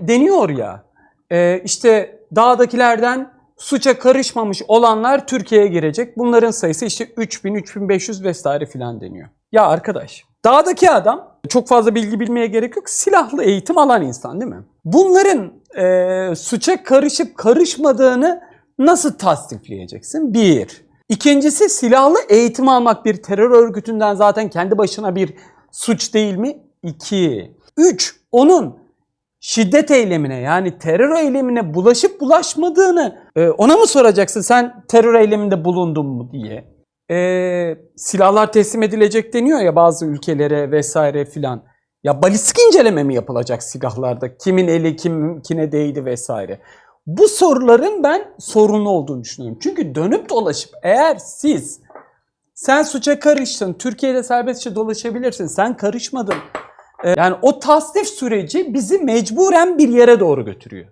deniyor ya e, işte dağdakilerden suça karışmamış olanlar Türkiye'ye girecek. Bunların sayısı işte 3000, 3500 vesaire filan deniyor. Ya arkadaş dağdaki adam çok fazla bilgi bilmeye gerek yok. Silahlı eğitim alan insan değil mi? Bunların e, suça karışıp karışmadığını nasıl tasdifleyeceksin? Bir. İkincisi silahlı eğitim almak bir terör örgütünden zaten kendi başına bir suç değil mi? İki. Üç. Onun şiddet eylemine yani terör eylemine bulaşıp bulaşmadığını e, ona mı soracaksın sen terör eyleminde bulundun mu diye. E, silahlar teslim edilecek deniyor ya bazı ülkelere vesaire filan. Ya balistik inceleme mi yapılacak silahlarda? Kimin eli kim kine değdi vesaire. Bu soruların ben sorunlu olduğunu düşünüyorum. Çünkü dönüp dolaşıp eğer siz sen suça karıştın, Türkiye'de serbestçe dolaşabilirsin, sen karışmadın. Ee, Yani o tasnif süreci bizi mecburen bir yere doğru götürüyor.